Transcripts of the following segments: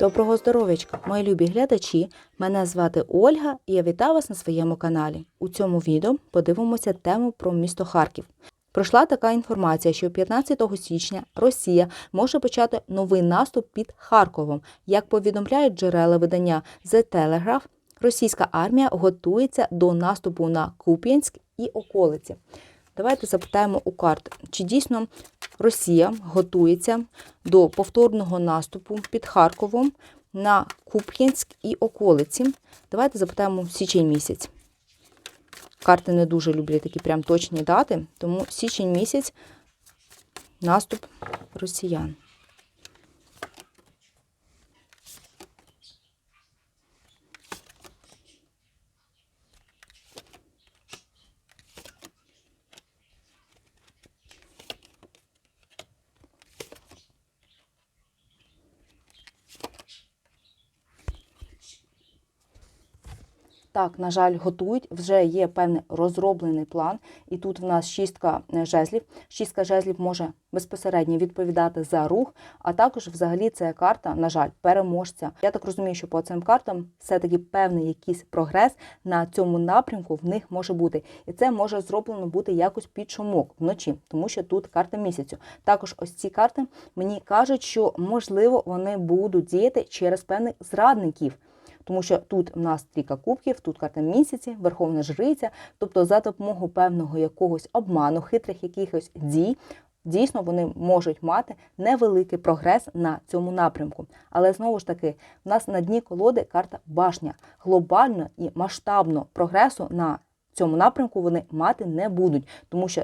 Доброго здоров'ячка, мої любі глядачі. Мене звати Ольга і я вітаю вас на своєму каналі. У цьому відео подивимося тему про місто Харків. Пройшла така інформація, що 15 січня Росія може почати новий наступ під Харковом. Як повідомляють джерела видання The Telegraph, російська армія готується до наступу на Куп'янськ і околиці. Давайте запитаємо у карт, чи дійсно Росія готується до повторного наступу під Харковом на Куп'янськ і околиці. Давайте запитаємо січень місяць. Карти не дуже люблять такі прям точні дати, тому січень місяць наступ росіян. Так, на жаль, готують. Вже є певний розроблений план. І тут в нас шістка е, жезлів. Шістка жезлів може безпосередньо відповідати за рух, а також, взагалі, це карта, на жаль, переможця. Я так розумію, що по цим картам все-таки певний якийсь прогрес на цьому напрямку в них може бути. І це може зроблено бути якось під шумок вночі, тому що тут карта місяцю. Також ось ці карти мені кажуть, що можливо вони будуть діяти через певних зрадників. Тому що тут у нас трійка кубків, тут карта місяці, верховна жриця, тобто за допомогою певного якогось обману, хитрих якихось дій, дійсно вони можуть мати невеликий прогрес на цьому напрямку. Але знову ж таки, в нас на дні колоди карта башня. Глобально і масштабно прогресу на цьому напрямку вони мати не будуть, тому що.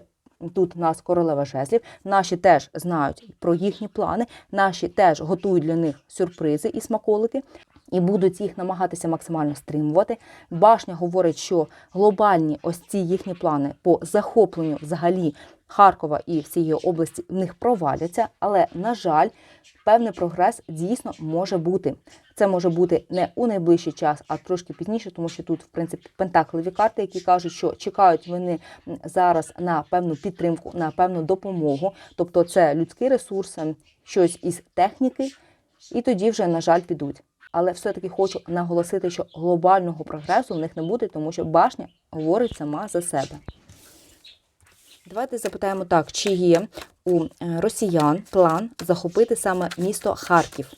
Тут у нас королева жезлів, наші теж знають про їхні плани, наші теж готують для них сюрпризи і смаколики і будуть їх намагатися максимально стримувати. Башня говорить, що глобальні ось ці їхні плани по захопленню взагалі Харкова і всієї області в них проваляться, але, на жаль, певний прогрес дійсно може бути. Це може бути не у найближчий час, а трошки пізніше, тому що тут, в принципі, пентакливі карти, які кажуть, що чекають вони зараз на певну підтримку, на певну допомогу. Тобто, це людський ресурс, щось із техніки, і тоді вже, на жаль, підуть. Але все-таки хочу наголосити, що глобального прогресу в них не буде, тому що башня говорить сама за себе. Давайте запитаємо так, чи є у е, росіян план захопити саме місто Харків.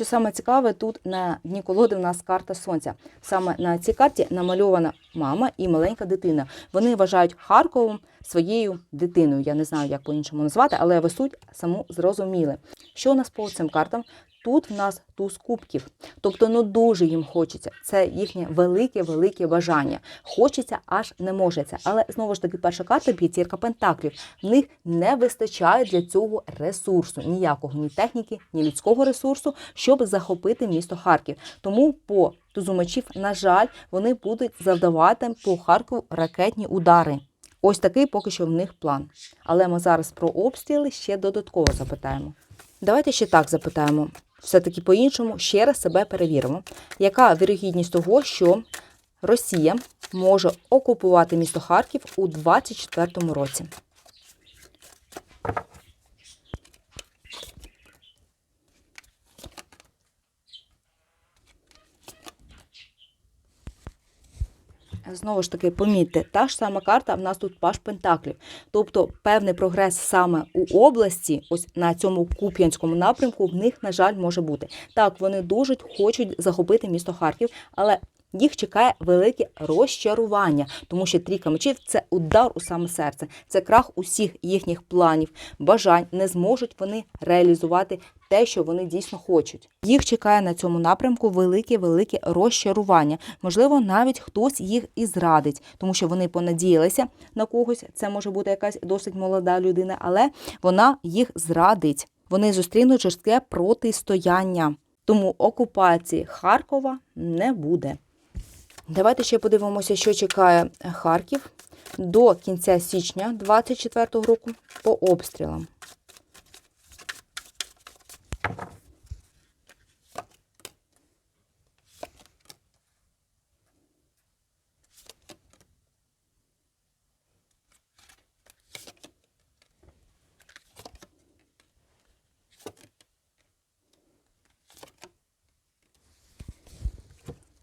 Що саме цікаве, тут на дні колоди в нас карта сонця. Саме на цій карті намальована мама і маленька дитина. Вони вважають Харковом своєю дитиною. Я не знаю, як по-іншому назвати, але ви суть саму зрозуміли. Що у нас по цим картам? Тут в нас туз кубків, тобто ну дуже їм хочеться. Це їхнє велике-велике бажання. Хочеться, аж не можеться. Але знову ж таки, перша карта п'ятірка пентаклів. В них не вистачає для цього ресурсу, ніякого, ні техніки, ні людського ресурсу, щоб захопити місто Харків. Тому по тузу мечів, на жаль, вони будуть завдавати по Харкову ракетні удари. Ось такий поки що в них план. Але ми зараз про обстріли ще додатково запитаємо. Давайте ще так запитаємо. Все-таки по-іншому ще раз себе перевіримо. Яка вірогідність того, що Росія може окупувати місто Харків у 2024 році? Знову ж таки, помітьте, та ж сама карта, в нас тут паш Пентаклів. Тобто певний прогрес саме у області, ось на цьому Куп'янському напрямку, в них, на жаль, може бути. Так, вони дуже хочуть захопити місто Харків, але їх чекає велике розчарування, тому що трійка мечів це удар у саме серце, це крах усіх їхніх планів, бажань. Не зможуть вони реалізувати те, що вони дійсно хочуть. Їх чекає на цьому напрямку велике-велике розчарування. Можливо, навіть хтось їх і зрадить, тому що вони понадіялися на когось. Це може бути якась досить молода людина, але вона їх зрадить. Вони зустрінуть жорстке протистояння. Тому окупації Харкова не буде. Давайте ще подивимося, що чекає Харків до кінця січня 2024 року по обстрілам.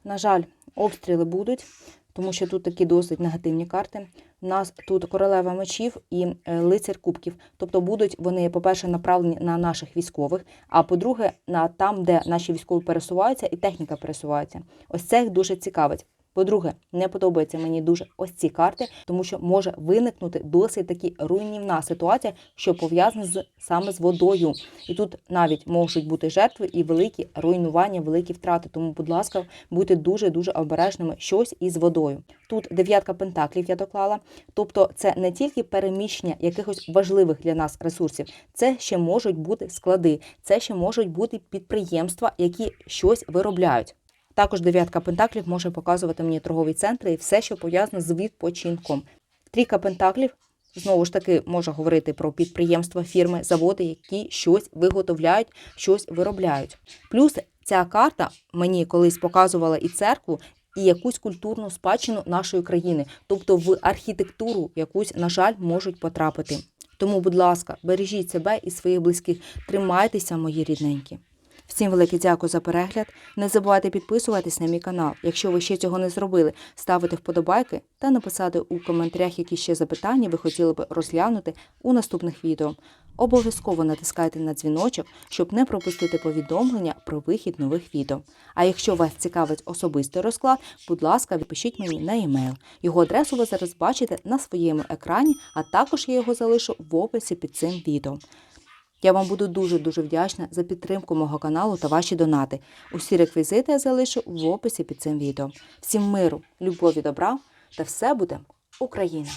На жаль, обстріли будуть, тому що тут такі досить негативні карти. У нас тут королева мечів і е, лицар кубків. Тобто будуть вони, по-перше, направлені на наших військових, а по-друге, на там, де наші військові пересуваються, і техніка пересувається. Ось це їх дуже цікавить. По-друге, не подобаються мені дуже ось ці карти, тому що може виникнути досить таки руйнівна ситуація, що пов'язана з саме з водою. І тут навіть можуть бути жертви і великі руйнування, великі втрати. Тому, будь ласка, будьте дуже дуже обережними щось із водою. Тут дев'ятка пентаклів я доклала. Тобто, це не тільки переміщення якихось важливих для нас ресурсів, це ще можуть бути склади, це ще можуть бути підприємства, які щось виробляють. Також дев'ятка пентаклів може показувати мені торгові центри і все, що пов'язано з відпочинком. Трійка пентаклів знову ж таки може говорити про підприємства, фірми, заводи, які щось виготовляють, щось виробляють. Плюс ця карта мені колись показувала і церкву. І якусь культурну спадщину нашої країни, тобто в архітектуру якусь, на жаль, можуть потрапити. Тому, будь ласка, бережіть себе і своїх близьких, тримайтеся, мої рідненькі. Всім велике дякую за перегляд. Не забувайте підписуватись на мій канал. Якщо ви ще цього не зробили, ставити вподобайки та написати у коментарях, які ще запитання ви хотіли б розглянути у наступних відео. Обов'язково натискайте на дзвіночок, щоб не пропустити повідомлення про вихід нових відео. А якщо вас цікавить особистий розклад, будь ласка, відпишіть мені на емейл. Його адресу ви зараз бачите на своєму екрані, а також я його залишу в описі під цим відео. Я вам буду дуже-дуже вдячна за підтримку мого каналу та ваші донати. Усі реквізити я залишу в описі під цим відео. Всім миру, любові, добра та все буде Україна!